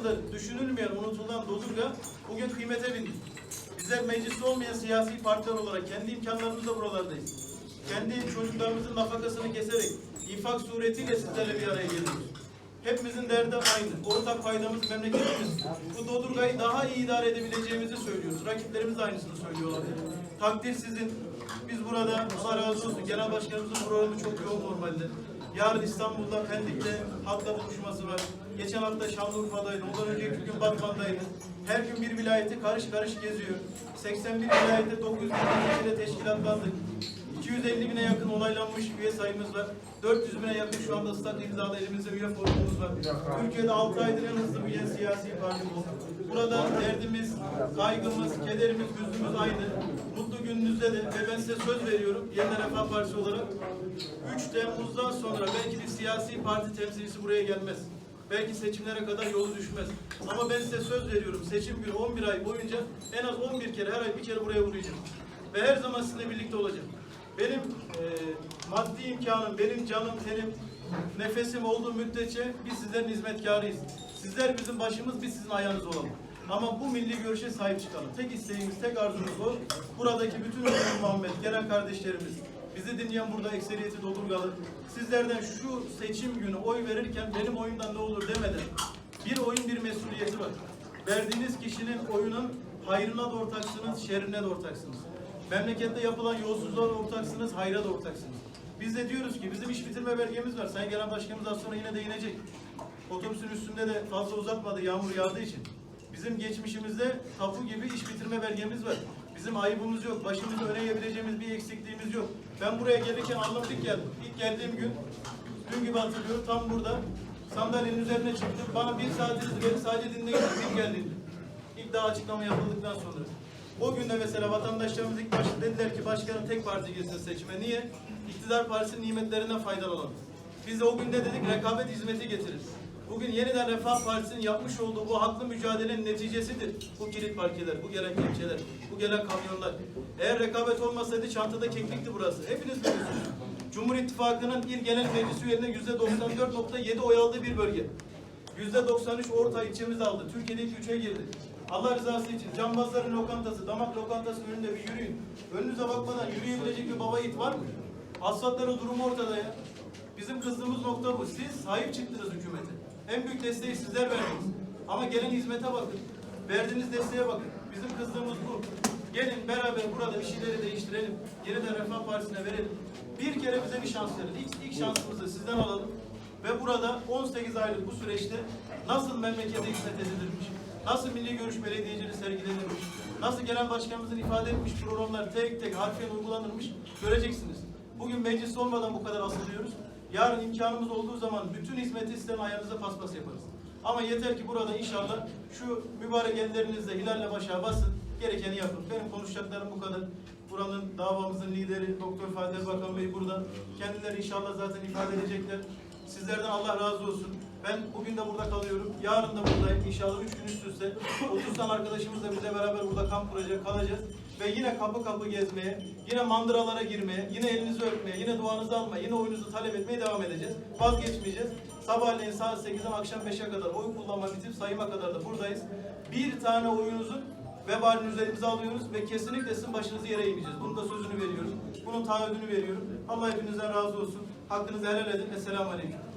yıldır düşünülmeyen, unutulan Dodurga bugün kıymete bindi. Bizler mecliste olmayan siyasi partiler olarak kendi imkanlarımızla buralardayız. Kendi çocuklarımızın nafakasını keserek infak suretiyle sizlerle bir araya geliyoruz. Hepimizin derdi aynı. Ortak paydamız memleketimiz. Bu Dodurga'yı daha iyi idare edebileceğimizi söylüyoruz. Rakiplerimiz de aynısını söylüyorlar. Takdir sizin. Biz burada Allah razı olsun. Genel başkanımızın programı çok yoğun normalde. Yarın İstanbul'da Pendik'te halkla buluşması var. Geçen hafta Şanlıurfa'daydı. Ondan önceki gün Batman'daydı. Her gün bir vilayeti karış karış geziyor. 81 vilayette 900 bin kişiyle teşkilatlandık. 250 bine yakın onaylanmış üye sayımız var. 400 bine yakın şu anda ıslak imzalı elimizde üye formumuz var. Türkiye'de 6 aydır en hızlı büyüyen siyasi partimiz. Burada derdimiz, kaygımız, kederimiz, hüznümüz aynı. Mutlu gününüzde de ve ben size söz veriyorum Yeniden Refah Partisi olarak 3 Temmuz'dan sonra belki bir siyasi parti temsilcisi buraya gelmez. Belki seçimlere kadar yolu düşmez. Ama ben size söz veriyorum seçim günü 11 ay boyunca en az 11 kere her ay bir kere buraya uğrayacağım. Ve her zaman sizinle birlikte olacağım. Benim e, maddi imkanım, benim canım, tenim, nefesim olduğu müddetçe biz sizlerin hizmetkarıyız. Sizler bizim başımız, biz sizin ayağınız olalım. Ama bu milli görüşe sahip çıkalım. Tek isteğimiz, tek arzumuz o. Buradaki bütün Muhammed, gelen kardeşlerimiz, bizi dinleyen burada ekseriyeti Dodurgalı. Sizlerden şu seçim günü oy verirken benim oyumdan ne olur demeden bir oyun bir mesuliyeti var. Verdiğiniz kişinin oyunun hayrına da ortaksınız, şerrine de ortaksınız. Memlekette yapılan yolsuzluğa ortaksınız, hayra da ortaksınız. Biz de diyoruz ki bizim iş bitirme belgemiz var. Sayın Genel Başkanımız az sonra yine değinecek. Otobüsün üstünde de fazla uzatmadı yağmur yağdığı için. Bizim geçmişimizde tapu gibi iş bitirme belgemiz var. Bizim ayıbımız yok. Başımızı öne eğebileceğimiz bir eksikliğimiz yok. Ben buraya gelirken anlamıştık geldim. İlk geldiğim gün, dün gibi hatırlıyorum tam burada. Sandalyenin üzerine çıktım. Bana bir saatiniz beni sadece dinleyin. İlk geldiğimde. İlk daha açıklama yapıldıktan sonra. O günde mesela vatandaşlarımız ilk başta dediler ki başkanın tek parti girsin seçime. Niye? İktidar partisinin nimetlerinden faydalanalım. Biz de o günde dedik rekabet hizmeti getirir. Bugün yeniden Refah Partisi'nin yapmış olduğu bu haklı mücadelenin neticesidir. Bu kilit parkeler, bu gelen kepçeler, bu gelen kamyonlar. Eğer rekabet olmasaydı çantada keklikti burası. Hepiniz biliyorsunuz. Cumhur İttifakı'nın il genel meclis üyelerine yüzde 94.7 oy aldığı bir bölge. Yüzde 93 orta ilçemiz aldı. Türkiye'de ilk üçe girdi. Allah rızası için cambazların lokantası, damak lokantası önünde bir yürüyün. Önünüze bakmadan yürüyebilecek bir baba yiğit var mı? Asfaltların durumu ortada ya. Bizim kızdığımız nokta bu. Siz sahip çıktınız hükümete. En büyük desteği sizler verdiniz. Ama gelen hizmete bakın. Verdiğiniz desteğe bakın. Bizim kızdığımız bu. Gelin beraber burada bir şeyleri değiştirelim. Yeniden Refah Partisi'ne verelim. Bir kere bize bir şans verin. İlk, ilk şansımızı sizden alalım. Ve burada 18 aylık bu süreçte nasıl memlekete hizmet edilirmiş, nasıl milli görüş belediyeciliği sergilenirmiş, nasıl gelen başkanımızın ifade etmiş programlar tek tek harfiyen uygulanırmış göreceksiniz. Bugün meclis olmadan bu kadar asılıyoruz. Yarın imkanımız olduğu zaman bütün hizmeti sizden ayağınıza paspas yaparız. Ama yeter ki burada inşallah şu mübarek ellerinizle hilalle başa basın, gerekeni yapın. Benim konuşacaklarım bu kadar. Buranın davamızın lideri Doktor Fatih Bakan Bey burada. Kendileri inşallah zaten ifade edecekler. Sizlerden Allah razı olsun. Ben bugün de burada kalıyorum. Yarın da buradayım. İnşallah üç gün üst üste. 30 tane arkadaşımızla bizle beraber burada kamp kuracak, kalacağız. Ve yine kapı kapı gezmeye, yine mandıralara girmeye, yine elinizi öpmeye, yine duanızı almaya, yine oyunuzu talep etmeye devam edeceğiz. Vazgeçmeyeceğiz. Sabahleyin saat 8'den akşam 5'e kadar oy kullanma bitip sayıma kadar da buradayız. Bir tane oyunuzun vebalini üzerimize alıyoruz ve kesinlikle sizin başınızı yere eğmeyeceğiz. Bunun da sözünü veriyoruz. Bunun taahhüdünü veriyorum. Allah hepinizden razı olsun. Hakkınızı helal edin. Esselamu Aleyküm.